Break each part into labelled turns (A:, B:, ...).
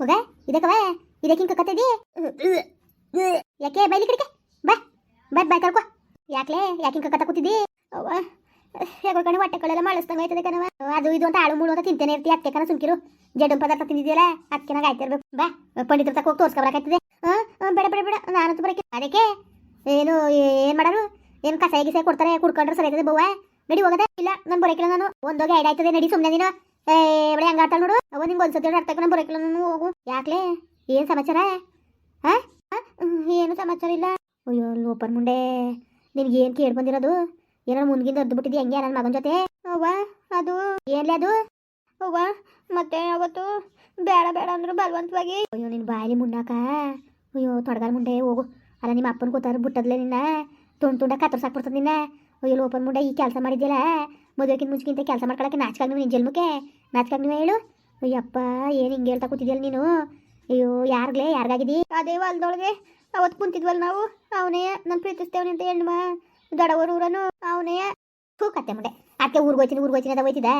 A: ಮಗ ಇದಕ್ಕವ? ಇದಕ್ಕೆ ಹಿಂಗೆ ಕತ್ತದಿ ಯಾಕೆ ಬೈಲಿ ಕಡಿಕೆ ಬಾ ಬಾ ಬಾ, ಕರ್ಕೊ. ಯಾಕ್ಲೆ? ಯಾಕಿಂಕ ಹಿಂಗೆ ಕತ್ತ ಕೂತಿದ್ದಿ? ಅವ್ವ ಹೇಗೋ ಕಣ ಹೊಟ್ಟೆ ಕಳೆಲ್ಲ ಮಳಸ್ತಂಗ ಆಯ್ತದೆ ಕಣವ ಅದು ಇದು ಅಂತ ಆಳು ಮೂಳು ಅಂತ ತಿಂತೇನೆ ಇರ್ತಿ ಅತ್ತೆ ಕಣ ಸುಮ್ಕಿರು. ಜಡ್ಡು ಪದಾರ್ಥ ತಿಂದಿದ್ಯಲ್ಲ ಅದಕ್ಕೆ ನಂಗೆ ಆಯ್ತಿರ್ಬೇಕು ಬಾ ಪಂಡಿತರ ತಕ್ಕ ಹೋಗಿ ತೋರ್ಸ್ಕೊಬರಕಾಯ್ತದೆ ಹಾಂ ಬೇಡ ಬೇಡ ಬೇಡ, ನಾನು ಬರಕ್ಕೆ. ಅದಕ್ಕೆ? ಏನು ಏನು ಮಾಡೋರು ಏನು ಕಸ ಗಿಸ ಕೊಡ್ತಾರೆ, ಕುಡ್ಕೊಂಡ್ರೆ ಸರಿ ಆಯ್ತದೆ ಬವ್ವ? ನಡಿ ಹೋಗದ? ಇಲ್ಲ, ನಾನು ಬರೋಕಿಲ್ಲ ನಾನು. ಒಂದೋಗಿ ಐಡ್ ಆಯ್ತದೆ, ನಡಿ ಸುಮ್ಮನೆ ನೀನು. ಏ ಬಡಿ ಹಂಗ ನೋಡು ಅವ ನಿಂಗೆ ಒಂದ್ಸತಿ ಅರ್ಥ ಬರಕಿಲ್ಲ ನಾನು ಹೋಗು ಯಾಕ್ಲೆ ಏನು ಸಮಾಚಾರ ಹಾ ಏನು ಸಮಾಚಾರ ಇಲ್ಲ ಅಯ್ಯೋ ಲೋಪರ್ ಮುಂಡೆ ನಿನ್ಗೆ ಏನು ಕೇಳಿ ಬಂದಿರೋದು ಏನಾರು ಮುಂದ್ಗಿಂದ ಅರ್ದು ಬಿಟ್ಟಿದ್ದಿ ಹೆಂಗೆ ನನ್ನ ಮಗನ ಜೊತೆ ಅವ್ವ ಅದು ಏನ್ಲೇ ಅದು ಅವ್ವ ಮತ್ತೆ ಅವತ್ತು ಬೇಡ ಬೇಡ ಅಂದ್ರು ಬಲವಂತವಾಗಿ ಅಯ್ಯೋ ನಿನ್ನ ಬಾಯಲ್ಲಿ ಮುನ್ನಾಕ ಅಯ್ಯೋ ತೊಡಗಾಲ ಮುಂಡೆ ಹೋಗು ಅಲ್ಲ ನಿಮ್ಮ ಅಪ್ಪನ ಕೂತಾರ ಬಿಟ್ಟದ್ಲೆ ನಿನ್ನ ತುಂಡು ತುಂಡ ಕತ್ತರ್ಸಾಕ್ಬಿಡ್ತದ ನಿನ್ನ ಅಯ್ಯೋ ಲೋಪನ್ ಮುಂಡೆ ಈ ಕೆಲಸ ಮಾಡಿದ್ಯಲ್ಲ ಮದುವೆಗಿಂತ ಮುಂಚೆಗಿಂತ ಕೆಲಸ ಮಾಡ್ಕೊಳಕ್ಕೆ ನಾಚ್ಕಾಗ ನೀವು ನಿನ್ನ ಜನ್ಮಕ್ಕೆ ನಾಚ್ಕಾಗ ನೀವು ಹೇಳು. ಅಯ್ಯಪ್ಪ, ಏನು ಹಿಂಗೆ ಹೇಳ್ತಾ ಕೂತಿದ್ಯಲ್ಲ ನೀನು? ಅಯ್ಯೋ, ಯಾರ್ಗ್ಲೇ ಯಾರಿಗಾಗಿದ್ದಿ ಅದೇ ಹೊಲ್ದೊಳಗೆ ಅವತ್ತು ಕುಂತಿದ್ವಲ್ಲ ನಾವು. ಅವನೇ ನನ್ನ ಪ್ರೀತಿಸ್ತೇವೆ ಅಂತ ಹೆಣ್ಣು ದೊಡ್ಡವರು ಊರನು. ಅವನೇ ಹೂ ಕತ್ತೆ ಮುಂಡೆ. ಅದಕ್ಕೆ ಊರಿಗೆ ಹೋಯ್ತೀನಿ ಊರಿಗೆ ಹೋಯ್ತೀನಿ ಅಂತ ಹೋಯ್ತಿದ್ದೆ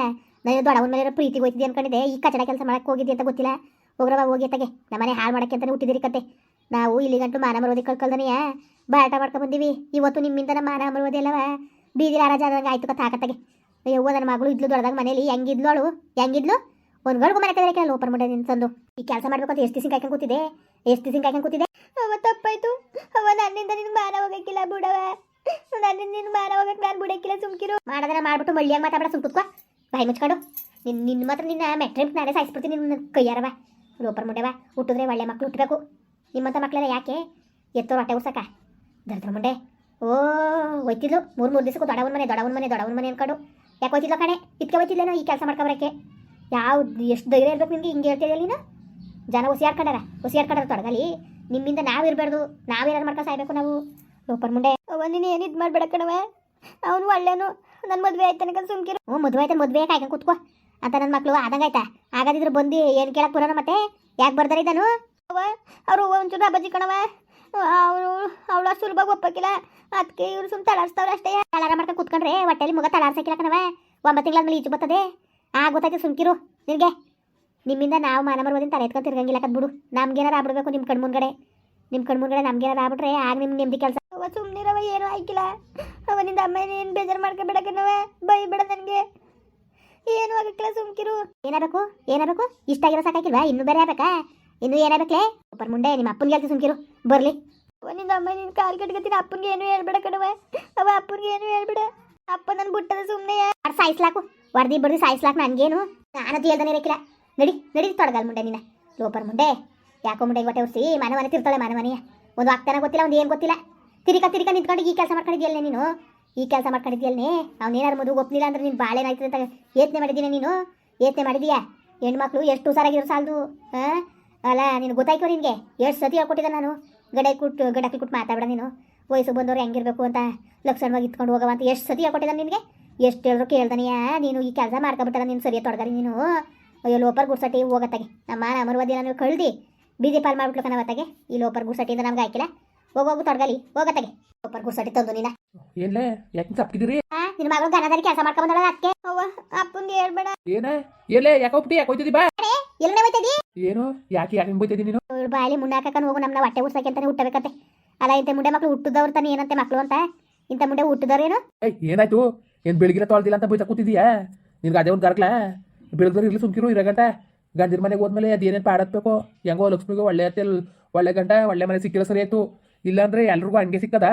A: ನಾನು ದೊಡ್ಡವನ ಮೇಲೆ ಪ್ರೀತಿಗೆ ಹೋಯ್ತಿದ್ದೆ ಅನ್ಕೊಂಡಿದ್ದೆ? ಈ ಕಚಡ ಕೆಲಸ ಮಾಡಕ್ಕೆ ಹೋಗಿದ್ದೆ ಅಂತ ಗೊತ್ತಿಲ್ಲ? ಹೋಗ್ರವ, ಹೋಗಿ ತಗೆ ನಮ್ಮನೆ ಹಾಳು ಮಾಡಕ್ಕೆ ಅಂತಲೇ ಹುಟ್ಟಿದಿರಿ ಕತೆ ನಾವು ಇಲ್ಲಿ ಗಂಟು ಮಾನ ಮರೋದಿ ಕಳ್ಕೊಳ್ದನೆಯ ಬಾಟ ಮಾಡ್ಕೊಂಡು ಬಂದೀವಿ. ಇವತ್ತು ನಿಮ್ಮಿಂದ ನಮ್ಮ ಮಾನ ಮರೋದಿ ಅಲ್ಲವ? ಬೀದಿ ರಾಜ ಆದಂಗೆ ಆಯ್ತು ಕತ್ತ ಹಾಕತ್ತಾಗೆ. ಅಯ್ಯವ್ವ ನನ್ನ ಮಗಳು ಇದ್ಲು ದೊಡ್ಡದಾಗ ಮನೇಲಿ, ಹೆಂಗಿದ್ಲು ಅವಳು? ಹೆಂಗಿದ್ಲು? ಒಂದು ಗಡ್ಗು ಮನೆ ಕದ್ರೆ ಲೋಪರ್ ಓಪನ್ ನಿನ್ ಸಂದು ಈ ಕೆಲಸ ಮಾಡ್ಬೇಕು ಅಂತ ಎಷ್ಟು ದಿವಸ ಕಾಯ್ಕೊಂಡು ಕೂತಿದೆ ಎಷ್ಟು ದಿವಸ ಕಾಯ್ಕೊಂಡು ಕೂತಿದೆ ಅವ ತಪ್ಪಾಯ್ತು. ಅವ ನನ್ನಿಂದ ನಿನ್ ಮಾನ ಹೋಗಕ್ಕಿಲ್ಲ ಬಿಡವ. ನನ್ನಿಂದ ನಿನ್ ಮಾನ ಹೋಗಕ್ ನಾನು ಬಿಡಕ್ಕಿಲ್ಲ, ಸುಮ್ಕಿರು. ಮಾಡೋದನ್ನ ಮಾಡ್ಬಿಟ್ಟು ಮಳ್ಳಿಯಾಗ ಮಾತಾಡ ಸುಮ್ ಕೂತ್ಕೋ. ಬಾಯಿ ಮುಚ್ಕೊಂಡು. ನಿನ್ನ ನಿನ್ನ ಮಾತ್ರ ನಿನ್ನ ಮೆಟ್ರಿಕ್ ನಾನೇ ಸಾಯಿಸ್ಬಿಡ್ತೀನಿ ನಿನ್ನ ಕೈಯಾರವ ಲೋಪರ್ ಮುಂಡೆವ ಹುಟ್ಟಿದ್ರೆ ಒಳ್ಳೆ ಮಕ್ಳು ಹುಟ್ಟಬೇಕು ನಿಮ್ಮಂತ ಮಕ್ಕಳೆಲ್ಲ ಯಾಕೆ? ಎತ್ತೋರು ಹೊಟ್ಟೆ ಉರ್ಸಕ ದರ್ದ್ರ ಮುಂಡೆ. ಓ ಒಯ್ತಿದ್ಲು ಮೂರು ಮೂರು ದಿವಸಕ್ಕೂ ದೊಡವನ್ ಮನೆ ದೊಡವನ್ ಮನೆ, ದೊಡ್ಡವನ ಮನೆ ಅನ್ಕೊಂಡು. ಯಾಕೆ ಹೋಯ್ತಿದ್ಲು ಕಣೆ? ಇದಕ್ಕೆ ಈ ಕೆಲಸ ಮಾಡ್ಕೊಬರಕ್ಕೆ? ಯಾವ ಎಷ್ಟು ಧೈರ್ಯ ಇರಬೇಕು ನಿಮಗೆ? ಹಿಂಗೆ ಹೇಳ್ತಿದ್ಯಲ್ಲ ನೀನು? ಜನ ಹುಸಿಯಾಡ್ಕೊಂಡಾರ ಹುಸಿಯಾಡ್ಕೊಂಡಾರ ತೊಡಗಲಿ ನಿಮ್ಮಿಂದ ನಾವು ಇರಬಾರ್ದು. ನಾವೇನಾರು ಮಾಡ್ಕೊಂಡು ಸಾಯ್ಬೇಕು ನಾವು. ಲೋಪರ್ ಮುಂಡೆ. ಅವ ನೀನು ಏನು ಇದು ಮಾಡ್ಬೇಡ ಕಣವ ಅವನು ಒಳ್ಳೇನು. ನನ್ನ ಮದುವೆ ಆಯ್ತು ನನಗೆ ಸುಮ್ಕಿರು. ಹ್ಞೂ ಮದುವೆ ಆಯ್ತು ಮದುವೆ ಕಾಯ್ಕೊಂಡು ಕೂತ್ಕೋ. ಅಂತ ನನ್ನ ಮಕ್ಕಳು ಆದಂಗೆ ಆಯ್ತಾ? ಹಾಗಾದಿದ್ರು ಬಂದು ಏನು ಕೇಳಕ್ಕೆ ಬರೋಣ ಮತ್ತೆ? ಯಾಕೆ ಬರ್ದಾರ ಇದ್ದಾನು? ಅವ ಅವರು ಒಂಚೂರು ಬಜ್ಜಿ ಕಣವ ಅವರು ಅವಳು ಸುಲಭ ಒಪ್ಪಕ್ಕಿಲ್ಲ. ಅದಕ್ಕೆ ಇವ್ರು ಸುಮ್ಮನೆ ತಳಾಡ್ಸ್ತಾವ್ರೆ ಅಷ್ಟೇ. ಅಳಾರ ಮಾಡ್ಕೊಂಡು ಕೂತ್ಕೊಂಡ್ರೆ ಹೊಟ್ಟೆಲಿ ಮುಗ ತಳಾಡ್ಸಕ್ಕಿಲ್ಲ ಕಣವ ಒಂಬತ್ತು ತಿಂಗಳಾದ್ಮೇಲೆ ಈಚು ಬರ್ತದೆ. ಆ ಗೊತ್ತಾಯ್ತು ಸುಮ್ಕಿರು ನಿನಗೆ. ನಿಮ್ಮಿಂದ ನಾವು ಮಾನ ಮರ್ಬೋದಿನ ತಲೆ ಎತ್ಕೊಂಡು ತಿರ್ಗಂಗಿಲ್ಲ ಕದ್ಬಿಡು ನಮ್ಗೇನಾರು ಆಗ್ಬಿಡ್ಬೇಕು ನಿಮ್ಮ ಕಣ್ ಮುಂದ್ಗಡೆ. ನಿಮ್ಮ ಕಣ್ ಮುಂದ್ಗಡೆ ನಮ್ಗೇನಾರು ಆಗ್ಬಿಟ್ರೆ ಆಗ ನಿಮ್ಮ ನೆಮ್ಮದಿ ಕೆಲಸ. ಅವ ಸುಮ್ಮನಿರವ ಏನೂ ಆಯ್ಕಿಲ್ಲ ಅವನಿಂದ ಅಮ್ಮ ಏನು ಬೇಜಾರು ಮಾಡ್ಕೊಬೇಡಕ್ಕನವ ಬೈಬೇಡ ನನಗೆ. ಏನು ಆಗಕ್ಕಿಲ್ಲ ಸುಮ್ಕಿರು ಏನಾಗಬೇಕು? ಏನಾಗಬೇಕು? ಇಷ್ಟ ಆಗಿರೋ ಸಾಕಾಗಿಲ್ವಾ ಇನ್ನೂ ಬೇರೆ ಆಗ್ಬೇಕಾ? ಇನ್ನು ಏನಾಗಬೇಕ್ಲೆ ಒಬ್ಬರ ಮುಂಡೆ ನಿಮ್ಮ ಅಪ್ಪನಿಗೆ ಹೇಳ್ತಿ ಸುಮ್ಕಿರು. ಬರಲಿ. ನಿನ್ನ ಅಮ್ಮ ನಿನ್ನ ಕಾಲು ಕಟ್ಕೊತೀನಿ. ಅಪ್ಪನಿಗೆ ಏನು ಹೇಳ್ಬೇಡ ಕಣವ ಅವ ಅಪ್ಪನಿಗೆ ಏನು ಹೇಳ್ಬೇಡ. ಅಪ್ಪ ನನ್ನ ಬುಟ್ಟದ ಸುಮ್ಮನೆ ಯಾರು ಸಾಯಿಸ್ಲಾಕು. ವರ್ದಿ ಬರ್ದಿ ಸಾಯಿಸ್ಲಾಕ್ ನನಗೇನು. ನಾನದು ಹೇಳ್ದಾನೆ ಇರಕ್ಕಿಲ್ಲ ನಡಿ ನಡಿ ತೊಡಗಲ್ ಮುಂಡೆ ನಿನ್ನ ಲೋಪರ್ ಮುಂಡೆ ಯಾಕೋ ಮುಂಡೆ ಹೊಟ್ಟೆ ಉರ್ಸಿ. ಮನೆ ಮನೆ ತಿರ್ತಾಳೆ ಮನೆ ಮನೆಯ. ಒಂದು ಆಗ್ತಾನ ಗೊತ್ತಿಲ್ಲ ಒಂದು ಏನು ಗೊತ್ತಿಲ್ಲ. ತಿರಿಕ ತಿರಿಕ ನಿಂತ್ಕೊಂಡು ಈ ಕೆಲಸ ಮಾಡ್ಕೊಂಡಿದ್ಯಲ್ಲ ನೀನು? ಈ ಕೆಲಸ ಮಾಡ್ಕೊಂಡಿದ್ಯಲ್ನೇ ಅವ್ನೇನಾರು ಮದುವೆ ಒಪ್ಪಲಿಲ್ಲ ಅಂದ್ರೆ ನೀನು ಬಾಳೆನಾಯ್ತದೆ ಅಂತ ಯೋಚನೆ ಮಾಡಿದ್ದೀನಿ ನೀನು? ಯೋಚನೆ ಮಾಡಿದೀಯಾ ಹೆಣ್ಮಕ್ಳು ಎಷ್ಟು ಹುಷಾರಾಗಿರೋ ಸಾಲದು ಹಾಂ ಅಲ್ಲ ನೀನು ಗೊತ್ತಾಯ್ತು ನಿನಗೆ? ಎಷ್ಟು ಸತಿ ಹೇಳ್ಕೊಟ್ಟಿದ್ದೆ ನಾನು? ಗಡೆ ಕುಟ್ಟು ಗಡಕಿ ಕುಟ್ಟು ಮಾತಾಡ ನೀನು. ವಯಸ್ಸು ಬಂದವ್ರು ಹೆಂಗಿರ್ಬೇಕು ಅಂತ ಲಕ್ಷಣವಾಗಿ ಇತ್ಕೊಂಡು ಹೋಗವ ಅಂತ ಎಷ್ಟು ಸತಿ ಹೇಳ್ಕೊಟ್ಟಿದ್ದ ನಿನಗೆ? ಎಷ್ಟು ಹೇಳಿದ್ರು ಕೇಳ್ದನಿಯಾ? ನೀನು ಈ ಕೆಲಸ ಮಾಡ್ಕೊಬಿಟ್ಟಲ್ಲ ನೀನು ಸರಿಯ ತೊಡಗರಿ ನೀನು? ಅಯ್ಯೋ ಲೋಪರ್ ಗುಡ್ಸಟಿ ಹೋಗತ್ತಾಗೆ. ನಮ್ಮ ಅಮರವಾದಿ ನಾನು ಕಳ್ದಿ. ಬೀದಿ ಪಾಲ್ ಮಾಡ್ಬಿಟ್ಲು ಕಣವತ್ತಾಗೆ ಈ ಲೋಪರ್ ಗುಡ್ಸಟಿಯಿಂದ ನಮ್ಗೆ ಹಾಕಿಲ್ಲ. ಹೋಗೋಗು ತೊಡಗಲಿ. ಹೋಗತ್ತಾಗೆ. ಲೋಪರ್ ಗುಡ್ಸಟಿ ತಂದು ನೀನ.
B: ಏನ್ಲೇ ಯಾಕೆ ತಪ್ಪಿದಿರಿ
A: ನಿನ್ನ ಮಗಳು ಗನದಲ್ಲಿ ಕೆಲಸ ಮಾಡ್ಕೊಂಬಂದಳ ಅದಕ್ಕೆ? ಅವ್ವ ಅಪ್ಪಂಗೆ ಹೇಳ್ಬೇಡ.
B: ಏನ? ಎಲ್ಲೇ ಯಾಕೆ ಹೋಗ್ಬಿಟ್ಟು ಯಾಕೆ ಹೋಯ್ತಿದ್ದಿ ಬಾ.
A: ಎಲ್ಲ ಹೋಯ್ತದಿ?
B: ಏನು ಯಾಕೆ ಯಾಕೆ ಬೈತಿದ್ದಿ ನೀನು?
A: ಇವಳು ಬಾಯಲ್ಲಿ ಮುನ್ನಾಕಕೊಂಡು ಹೋಗು ನಮ್ಮನ್ನ ಹೊಟ್ಟೆ ಉರ್ಸಕ್ಕೆ ಅಂತಾನೆ ಹುಟ್ಟಬೇಕತ್ತೆ ಅಲ್ಲ ಇಂಥ ಮುಂಡೆ ಮಕ್ಕಳು ಹುಟ್ಟಿದವ್ರು ತಾನೆ ಏನಂತೆ ಮಕ್ಕಳು ಅಂತ? ಇಂಥ ಮುಂಡೆ ಹುಟ್ಟಿದವ್ರೇನು
B: ಏಯ್ ಏನಾಯ್ತು? ಏನ್ ಬೆಳಗಿನ ತೊಳ್ದಿಲ್ಲ ಅಂತ ಬೈತಾ ಕೂತಿದ್ಯಾ? ನಿನ್ಗೆ ಅದೇ ಒಂದು ಗರ್ಕ್ಲಾ ಬೆಳಗ್ದವ್ರು ಇರ್ಲಿ ಸುಮ್ಕಿರು ಇರಗಂಟ ಗಂಡಿರ ಮನೆಗೆ ಹೋದ್ಮೇಲೆ ಅದೇನೇನು ಪಾಡತ್ಬೇಕು ಹೆಂಗೋ ಲಕ್ಷ್ಮಿಗೂ ಒಳ್ಳೆ ಅತ್ತೆಲ್ ಒಳ್ಳೆ ಗಂಟ ಒಳ್ಳೆ ಮನೆ ಸಿಕ್ಕಿರೋ ಸರಿ ಆಯ್ತು. ಇಲ್ಲಾಂದ್ರೆ ಎಲ್ರಿಗೂ ಹಂಗೆ ಸಿಕ್ಕದ?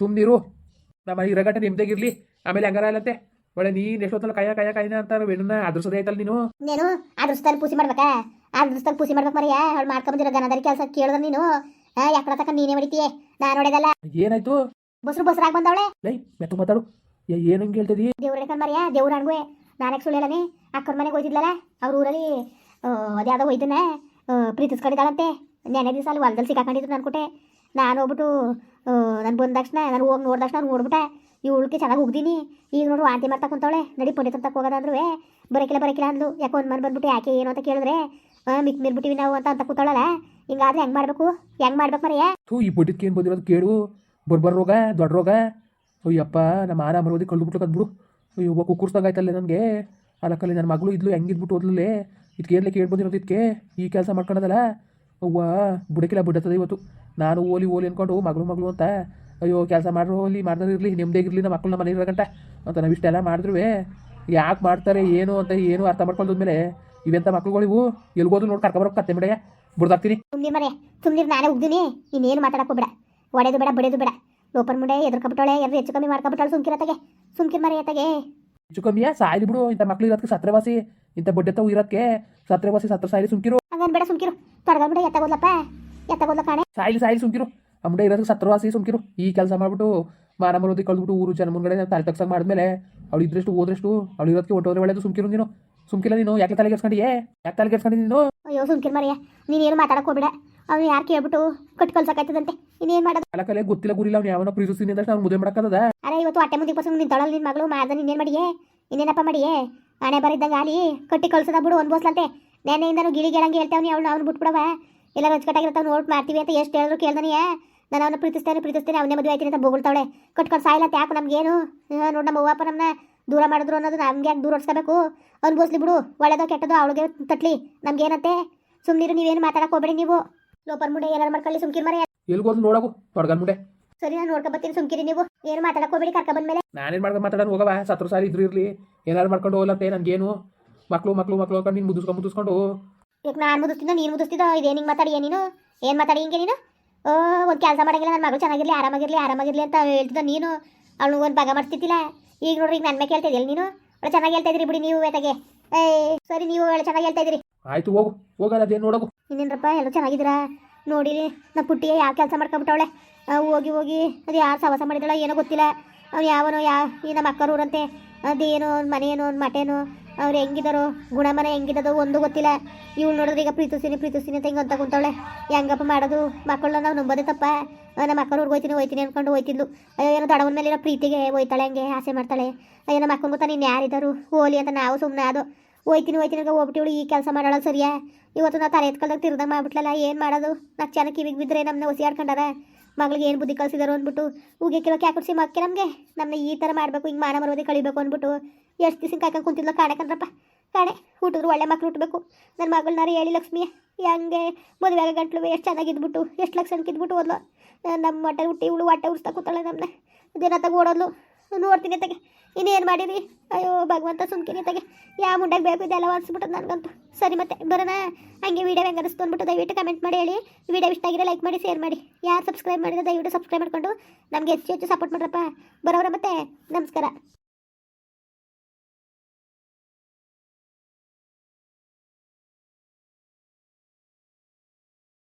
B: ಸುಮ್ಮನಿರು ನಮ್ಮ ಇರಗಂಟ ನಿಮ್ದಾಗಿರ್ಲಿ ಆಮೇಲೆ ಹಂಗಾರ ಅಲ್ಲಂತೆ ಒಳ್ಳೆ ನೀನು ಎಷ್ಟೊತ್ತಲ್ಲ ಕಾಯ ಕಾಯ ಕಾಯಿನ ಅಂತ ವೇಣುನ ಅದೃಷ್ಟದ ಆಯ್ತಲ್ಲ ನೀನು?
A: ನೀನು? ಅದೃಷ್ಟದಲ್ಲಿ ದೃಷ್ಟದಲ್ಲಿ ಪೂಸಿ ಮಾಡ್ಬೇಕಾ? ಅದೃಷ್ಟದಲ್ಲಿ ದೃಷ್ಟದಲ್ಲಿ ಪೂಸಿ ಮಾಡ್ಬೇಕು ಮರಿಯ? ಅವ್ಳು ಮಾಡ್ಕೊಂಬಂದಿರೋ ಗನದಾರಿ ಕೆಲಸ ಕೇಳ್ದ ನೀನು? ಯಾಕಡ ತಕ ನೀನೇ ಹೊಡಿತೀಯ ನಾನು ಹೊಡೆದಲ್ಲ
B: ಏನಾಯ್ತು?
A: ಬಸ್ರು ಬಸ್ರಾಗಿ ಬಂದವಳೆ.
B: ಲೈ ಮೆತ್ತು ಮಾತಾಡು. ಏನು ಹಿಂಗೆ ಹೇಳ್ತಿದಿ?
A: ದೇವ್ರ ಹಿಡ್ಕೊಂಡು ಮರಿಯ? ದೇವ್ರ ಅಣ್ಗುವೆ. ನಾನಕ್ಕೆ ಸುಳ್ಳು ಹೇಳನೆ. ಅಕ್ಕನ ಮನೆಗೆ ಹೋಯ್ತಿದ್ಲಲ್ಲ? ಅವ್ರ ಊರಲ್ಲಿ ಅದ್ಯಾವುದೋ ಹೋಯ್ತನ ಪ್ರೀತಿಸ್ಕೊಂಡಿದ್ದಾಳಂತೆ. ನೆನೆ ದಿವಸ ಅಲ್ಲಿ ಹೊಲದಲ್ಲಿ ಸಿಕ್ಕಾಕೊಂಡಿದ್ರು ಅನ್ಕೊಟ್ಟೆ ನಾನು ಹೋಗ್ಬಿಟ್ಟು ನಾನು ಬಂದ ತಕ್ಷಣ ನಾನು ಹೋಗಿ ನೋಡಿದ ತಕ್ಷಣ ನೋಡ್ಬಿಟ್ಟೆ. ಇವಳಿಗೆ ಚೆನ್ನಾಗಿ ಉಗ್ದೀನಿ ಈಗ ನೋಡು ಆಂಟಿ ಮಾಡ್ತಾ ಕುಂತವಳೆ. ನಡಿ ಪಂಡಿತ ತಕ್ಕ ಹೋಗೋದಾದ್ರು ಬರಕಿಲ್ಲ ಬರಕಿಲ್ಲ ಅಂದ್ಲು. ಯಾಕೆ ಒಂದು ಮನೆ ಬಂದ್ಬಿಟ್ಟು ಯಾಕೆ ಏನು ಅಂತ ಕೇಳಿದ್ರೆ ಮಿಕ್ ಮಿರ್ಬಿಟ್ಟಿವಿ ನಾವು ಅಂತ ಅಂತ ಕೂತಾಳಲ್ಲ ಹಿಂಗಾದ್ರೆ ಹೆಂಗೆ ಮಾಡಬೇಕು? ಹೆಂಗೆ ಮಾಡ್ಬೇಕು ಮರಿಯ?
B: ಥೂ, ಈ ಬಡ್ಡಿದ್ಕೆ ಏನು ಬಂದಿರೋದು ಕೇಳು. ಬರ್ಬರ್ ರೋಗ, ದೊಡ್ಡ ರೋಗ. ಅಯ್ಯಪ್ಪ, ನಮ್ಮ ಆನ ಮರೋದಿ ಕಳ್ದುಬಿಟ್ಟು ಕದ್ಬಿಡು. ಅಯ್ಯೋ ಕುಕ್ಕುರ್ಸ್ದಂಗೆ ಆಯ್ತಲ್ಲ ನನಗೆ. ಅದಕ್ಕಲ್ಲಿ ನನ್ನ ಮಗಳು ಇದ್ಲು ಹೆಂಗಿದ್ಬಿಟ್ಟು ಓದ್ಲೇ ಇದಕ್ಕೆ ಏನ್ಲೆ ಕೇಳಿ ಬಂದಿರೋದು ಇದಕ್ಕೆ ಈ ಕೆಲಸ ಮಾಡ್ಕೊಳದಲ್ಲ ಅವ್ವ ಬುಡಕಿಲ್ಲ ಬಿಡತ್ತದ ಇವತ್ತು. ನಾನು ಓಲಿ ಓಲಿ ಅನ್ಕೊಂಡು ಮಗಳು ಮಗಳು ಅಂತ ಅಯ್ಯೋ ಕೆಲಸ ಮಾಡ್ರು ಹೋಗಲಿ ಮಾಡ್ದ್ರೆ ಇರಲಿ ನೆಮ್ಮದಿಯಾಗಿರಲಿ ನಮ್ಮ ಮಕ್ಕಳನ್ನ ಮನೆ ಇರೋಗಂಟ ಅಂತ ನಾವು ಇಷ್ಟೆಲ್ಲ ಮಾಡಿದ್ರು ಯಾಕೆ ಮಾಡ್ತಾರೆ ಏನು ಅಂತ ಏನು ಅರ್ಥ ಮಾಡ್ಕೊಂಡ್ಮೇಲೆ ಇವೆಂತ ಮಕ್ಳುಗಳು ಇವು? ಎಲ್ಗೋದು ನೋಡಿ ಕರ್ಕೊಬರೋ ಕತ್ತೆ ಬಿಡಯ್ಯ ಬಿಡ್ದಾಕ್ತೀನಿ
A: ತುಂಬಿ ಮರೆ ತುಂಬಿರ್ ನಾನೇ ಉಗ್ದಿನಿ. ಇನ್ನೇನು ಮಾತಾಡಕ್ಕೂ ಬೇಡ ಒಡೆದು ಬೇಡ ಬಡಿಯೋದು ಬೇಡ. ಲೋಪರ್ ಮುಂಡೆ ಎದ್ರಕೊಬಿಟ್ಟವಳೆ ಎರಡು ಹೆಚ್ಚು ಕಮ್ಮಿ ಮಾಡ್ಕೊಬಿಟ್ಟಾಳೆ ತಗೆ. ಸುಮ್ಕಿರ್ ಮರೆ ತಗೆ
B: ಹೆಚ್ಚು ಕಮ್ಮಿಯ? ಸಾಯ್ಲಿ ಬಿಡು ಇಂಥ ಮಕ್ಳು ಇರೋದಕ್ಕೆ ಸತ್ರವಾಸಿ. ಇಂಥ ಬಡ್ಡೆತ್ತವು ಇರೋದಕ್ಕೆ ಸತ್ರವಾಸಿ ಸತ್ರ ಸಾಯ್ಲಿ ಸುಮ್ಕಿರು.
A: ಹಂಗನ್ ಬೇಡ ಸುಮ್ಕಿರು. ತೊಡಗಲ್ ಬಿಡ ಎತ್ತಾಗೋದ್ಲಪ್ಪ. ಎತ್ತಾಗೋದ್ಲ ಕಾಣೆ.
B: ಸಾಯ್ಲಿ ಸಾಯ್ಲಿ ಸುಮ್ಕಿರು. ಅಮ್ಮಡೆ ಇರೋದಕ್ಕೆ ಸತ್ರವಾಸಿ ಸುಮ್ಕಿರು. ಈ ಕೆಲಸ ಮಾಡ್ಬಿಟ್ಟು ಮಾನ ಮರೋದಿ ಕಳೆದ್ಬಿಟ್ಟು ಊರು ಜನ ಮುಂದೆ ತಲೆ ತಗ್ಸಂಗೆ ಮಾಡಿದ್ಮೇಲೆ ಅವಳು ಇದ್ರಷ್ಟು ಓದ್ರಷ್ಟು ಅವಳು ಇರೋದಕ್ಕೆ ಹೊಟ್ಟೋದ್ರೆ ಒಳ್ಳೇದು ಸುಮ್ಕಿರು ನೀನು. ಸುಮ್ಕಿಲ್ಲ ನೀನು ಯಾಕೆ ತಲೆ ಎಸ್ಕೊಂಡಿಯೇ ಯಾಕೆ ತಲೆ ಎಸ್ಕೊಂಡಿ ನೀನು?
A: ಅಯ್ಯೋ ಸುಮ್ಕಿರ್ ಮರಿಯ ನೀನು ಏನು ಮಾತಾಡಕ್ ಹೋಗ್ಬೇಡ. ಅವ್ನು ಯಾರು ಕೇಳ್ಬಿಟ್ಟು ಕಟ್ ಕಳ್ಸಕ್ಕಾಯ್ತದಂತೆ ಇನ್ನೇನು ಮಾಡೋದು?
B: ಕಲೆ ಗೊತ್ತಿಲ್ಲ ಗುರಿಲ್ಲ ಅವ್ನು ಯಾವನೋ ಪ್ರೀತಿಸ್ತೀನಿ ಅಂತ ಅವ್ನು ಮುದ್ದೆ ಮಾಡಕ್ಕದ
A: ಅರೆ ಇವತ್ತು ಅಟ್ಟೆ ಮುಂದೆ ನಿನ್ನ ನಿಂತೊಳಲ್ ನಿನ್ನ ಮಗಳು ಮಾಡ್ದ ಇನ್ನೇನು ಮಾಡಿಯೇ? ಇನ್ನೇನಪ್ಪ ಮಾಡಿಯೇ? ಹಣೆ ಬರಿದ್ದಂಗೆ ಆಲಿ ಕಟ್ಟಿ ಕಳ್ಸದ ಬಿಡು ಅನ್ಬೋಸ್ಲಂತೆ ನೆನೆಯಿಂದನು ಗಿಳಿ ಗೆಳಂಗೆ ಹೇಳ್ತಾವ್ನಿ ಅವ್ಳು ಅವ್ನು ಬಿಟ್ಬಿಡವ ಎಲ್ಲ ರೊಚ್ಕಟ್ಟಾಗಿರ್ತಾವ್ ನೋಟ್ ಮಾಡ್ತೀವಿ ಅಂತ ಎಷ್ಟು ಹೇಳಿದ್ರು ಕೇಳ್ದನಿಯ. ನಾನು ಅವನ ಪ್ರೀತಿಸ್ತೇನೆ ಪ್ರೀತಿಸ್ತೇನೆ ಅವನೇ ಮದುವೆ ಆಯ್ತೀನಿ ಅಂತ ಬೋಗಳ್ತಾವಳೆ. ಕಟ್ಕೊಂಡು ಸಾಯಿಲತ್ತೆ ಯಾಕೆ ನಮ್ಗೇನು? ನೋಡಿ ನಮ್ಮ ಅವ್ವಪ್ಪ ನಮ್ಮನ್ನ ದೂರ ಮಾಡಿದ್ರು ಅನ್ನೋದು ನಮ್ಗೆ ಯಾಕೆ ದೂರ ಹೊಡ್ಸ್ಕೋಬೇಕು? ಅನ್ಬೋಸ್ಲಿ ಬಿಡು ಒಳ್ಳೇದೋ ಕೆಟ್ಟದೋ ಅವಳಿಗೆ ತಟ್ಲಿ. ನಮ್ಗೇನಂತೆ ಸುಮ್ಮನಿರು ನೀವೇನು ಮಾತಾಡಕ್ಕೆ ಹೋಗ್ಬೇಡಿ ನೀವು. ಲೋಪರ್ ಮುಂಡೆ ಏನಾರು ಮಾಡ್ಕೊಳ್ಳಿ ಸುಮ್ಕಿರ್ ಮರೆ.
B: ಎಲ್ಗೋದು ನೋಡಗು ತೊಡಗನ್ ಮುಂಡೆ.
A: ಸರಿ ನಾನು ನೋಡ್ಕೊಬತ್ತೀನಿ ಸುಮ್ಕಿರಿ ನೀವು. ಏನು ಮಾತಾಡಕ್ಕೆ ಹೋಗ್ಬೇಡಿ ಕರ್ಕ ಬಂದ್ಮೇಲೆ.
B: ನಾನೇನು ಮಾಡ್ಕೊಂಡು ಮಾತಾಡೋಣ ಹೋಗವ ಸತ್ರ ಸಾರಿ ಇದ್ರು ಇರಲಿ. ಏನಾರು ಮಾಡ್ಕೊಂಡು ಹೋಗ್ಲತ್ತೆ ನನಗೇನು ಮಕ್ಳು ಮಕ್ಳು ಮಕ್ಳು ಅನ್ಕೊಂಡು ನೀನು ಮುದಿಸ್ಕೊಂಡು ಮುದಿಸ್ಕೊಂಡು
A: ಈಗ ನಾನು ಮುದಿಸ್ತಿದ್ದೋ ನೀನು ಮುದಿಸ್ತಿದ್ದೋ ಇದೇನು ಹಿಂಗೆ ಮಾತಾಡಿ ನೀನು? ಏನು ಮಾತಾಡಿ ಹಿಂಗೆ ನೀನು? ಒಂದು ಕೆಲಸ ಮಾಡಂಗಿಲ್ಲ ನನ್ನ ಮಗಳು ಚೆನ್ನಾಗಿರಲಿ ಆರಾಮಾಗಿರಲಿ ಆರಾಮಾಗಿರಲಿ ಅಂತ ಹೇಳ್ತಿದ್ದ ನೀನು. ಅವಳು ಒಂದು ಭಾಗ ಮಾಡ್ತಿದ್ದಿಲ್ಲ. ಈಗ ನೋಡ್ರಿ ಈಗ ನನ್ನ ಮೇಲೆ ಕೇಳ್ತಾ ಇದೆಯಲ್ಲ ನೀನು? ಅವಳು ಚೆನ್ನಾಗಿ ಹೇಳ್ತಾ ಇದ್ರಿ ಬಿಡಿ ನೀವು ಬೇತಾಗೆ ಏ ಸರಿ ನೀವು ಅವಳು ಚೆನ್ನಾಗಿ ಹೇಳ್ತಾ ಇದ್ರಿ.
B: ಆಯ್ತು ಹೋಗು ಹೋಗಲ್ಲ ಅದೇನು ನೋಡೋಗು.
A: ಇನ್ನೇನಪ್ಪ ಎಲ್ಲ ಚೆನ್ನಾಗಿದ್ದೀರಾ? ನೋಡಿರಿ ನಮ್ಮ ಪುಟ್ಟಿಗೆ ಯಾವ ಕೆಲಸ ಮಾಡ್ಕೊಂಬಿಟ್ಟವಳೆ? ಹೋಗಿ ಹೋಗಿ ಅದು ಯಾರು ಸವಾಸ ಮಾಡಿದಳ ಏನೋ ಗೊತ್ತಿಲ್ಲ. ಅವ್ನು ಯಾವನೋ ಯಾ ಈ ನಮ್ಮ ಅಕ್ಕರೂರಂತೆ ಅದೇನೋ ಒಂದು ಮನೇನೋ ಒಂದು ಮಟೇನೋ ಅವ್ರು ಹೆಂಗಿದಾರೋ, ಗುಣಮನ ಹೆಂಗಿದದೋ ಒಂದು ಗೊತ್ತಿಲ್ಲ. ಇವ್ಳು ನೋಡಿದ್ರೆ ಈಗ ಪ್ರೀತಿಸ್ತೀನಿ ಪ್ರೀತಿಸ್ತೀನಿ ಅಂತ ಹಿಂಗೆ ಅಂತ ಕುಂತವಳೆ. ಹೆಂಗಪ್ಪ ಮಾಡೋದು? ಮಕ್ಕಳನ್ನ ನಾವು ನಂಬೋದೇ ತಪ್ಪ. ನಮ್ಮ ಮಕ್ಕಳು ಊರಿಗೆ ಹೋಯ್ತೀನಿ ಹೋಯ್ತೀನಿ ಅನ್ಕೊಂಡು ಹೋಯ್ತಿದ್ಲು. ಅಯ್ಯೋ, ಏನೋ ದೊಡ್ಡವನ ಮೇಲೆ ಏನೋ ಪ್ರೀತಿಗೆ ಹೋಯ್ತಾಳೆ, ಹಂಗೆ ಆಸೆ ಮಾಡ್ತಾಳೆ. ಅಯ್ಯೋ, ನಮ್ಮ ಅಕ್ಕನ ಗೊತ್ತಾ ನೀನು ಯಾರಿದ್ದಾರು ಹೋಲಿ ಅಂತ ನಾವು ಸುಮ್ಮನೆ ಅದು ಹೋಯ್ತೀನಿ ಹೋಯ್ತೀನಿ ಅಂತ ಹೋಗ್ಬಿಟ್ಟಿವಳು ಈ ಕೆಲಸ ಮಾಡೋಣ ಸರಿಯಾ? ಇವತ್ತು ನಾ ತಲೆ ಎತ್ಕೊಳ್ದಾಗ ತಿರ್ದ ಮಾಡ್ಬಿಟ್ಲಲ್ಲ, ಏನು ಮಾಡೋದು? ನಾಲ್ಕು ಚೆನ್ನಾಗಿ ಕಿವಿಗೆ ಬಿದ್ದರೆ ನಮ್ಮನ್ನ ಹೊಸಿ ಆಡ್ಕೊಂಡಾರ? ಮಗಳಿಗೆ ಏನು ಬುದ್ಧಿ ಕಲಿಸಿದಾರೋ ಅಂದ್ಬಿಟ್ಟು ಹೂಗೆ ಕಿಲೋಕೆ ಹಾಕಿಡ್ಸಿ ಮಕ್ಕೆ ನಮಗೆ? ನಮ್ಮನ್ನ ಈ ಥರ ಮಾಡಬೇಕು, ಹಿಂಗೆ ಮಾನ ಮರೋದಿ ಕಳಿಬೇಕು ಅಂದ್ಬಿಟ್ಟು ಎಷ್ಟು ದಿವಸ ಕಾಯ್ಕೊಂಡು ಕುಂತಿದ್ಲ ಕಾಣಕಂದ್ರಪ್ಪ ಕಾಣೆ. ಹುಟ್ಟಿದ್ರು ಒಳ್ಳೆ ಮಕ್ಳು ಹುಟ್ಟಬೇಕು ನನ್ನ ಮಗಳನ್ನಾರು ಹೇಳಿ ಲಕ್ಷ್ಮಿಯ, ಹೆಂಗೆ? ಮದುವೆ ಆಗ ಗಂಟ್ಲು ಎಷ್ಟು ಚೆನ್ನಾಗಿದ್ಬಿಟ್ಟು ಎಷ್ಟು ಲಕ್ಷ ಕಿದ್ಬಿಟ್ಟು ಹೋದ್ಲು ನಮ್ಮ ಹೊಟ್ಟೆ ಹುಟ್ಟಿ ಇವಳು ಹೊಟ್ಟೆ ಉರ್ಸ್ತಾ ಕೂತಾಳೆ ನಮ್ಮನ್ನ ದಿನ ಓಡೋದ್ಲು. ನೋಡ್ತೀನಿ ತಗೆ. ಇನ್ನೇನು ಮಾಡಿರಿ ಅಯ್ಯೋ, ಭಗವಂತ ಸುಮ್ಕಿನಿ ತಗೆ. ಯಾವ ಮುಂಡಾಗ ಬೇಕು ಇದೆಲ್ಲ ಅನ್ಸ್ಬಿಟ್ಟದ ನನಗಂತೂ. ಸರಿ ಮತ್ತೆ, ಬರೋಣ. ಹಂಗೆ ವೀಡಿಯೋ ಹೆಂಗೆ ಅನಿಸ್ತು ಅಂದ್ಬಿಟ್ಟು ದಯವಿಟ್ಟು ಕಮೆಂಟ್ ಮಾಡಿ, ಹೇಳಿ. ವಿಡಿಯೋ ಇಷ್ಟ ಆಗಿರೋ ಲೈಕ್ ಮಾಡಿ ಶೇರ್ ಮಾಡಿ. ಯಾರು ಸಬ್ಸ್ಕ್ರೈಬ್ ಮಾಡಿದ್ರೆ ದಯವಿಟ್ಟು ಸಬ್ಸ್ಕ್ರೈಬ್ ಮಾಡ್ಕೊಂಡು ನಮಗೆ ಹೆಚ್ಚು ಹೆಚ್ಚು ಸಪೋರ್ಟ್ ಮಾಡ್ರಪ್ಪ. ಬರೋರ ಮತ್ತೆ, ನಮಸ್ಕಾರ.